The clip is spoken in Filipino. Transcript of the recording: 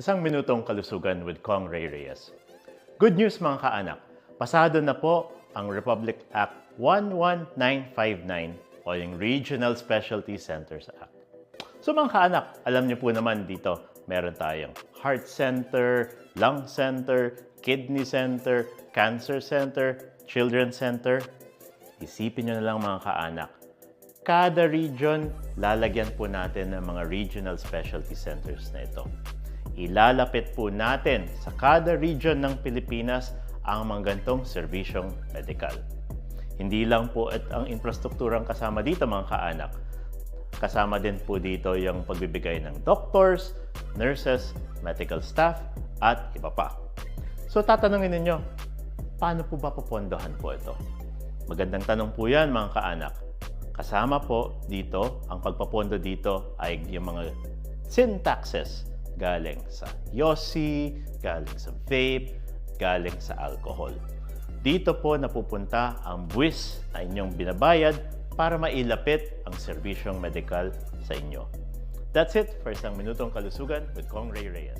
Isang minutong kalusugan with Kong Ray Reyes. Good news mga kaanak, pasado na po ang Republic Act 11959 o yung Regional Specialty Centers Act. So mga kaanak, alam niyo po naman dito, meron tayong heart center, lung center, kidney center, cancer center, children's center. Isipin niyo na lang mga kaanak, kada region, lalagyan po natin ng mga regional specialty centers na ito. Ilalapit po natin sa kada region ng Pilipinas ang mga gantong serbisyong medikal. Hindi lang po at ang infrastrukturang kasama dito mga kaanak. Kasama din po dito yung pagbibigay ng doctors, nurses, medical staff, at iba pa. So tatanungin ninyo, paano po ba popondohan po ito? Magandang tanong po yan mga kaanak. Kasama po dito, ang pagpapondo dito ay yung mga sin taxes galing sa yosi, galing sa vape, galing sa alcohol. Dito po napupunta ang buwis na inyong binabayad para mailapit ang serbisyong medikal sa inyo. That's it for isang minutong kalusugan with Kong Ray Reyes.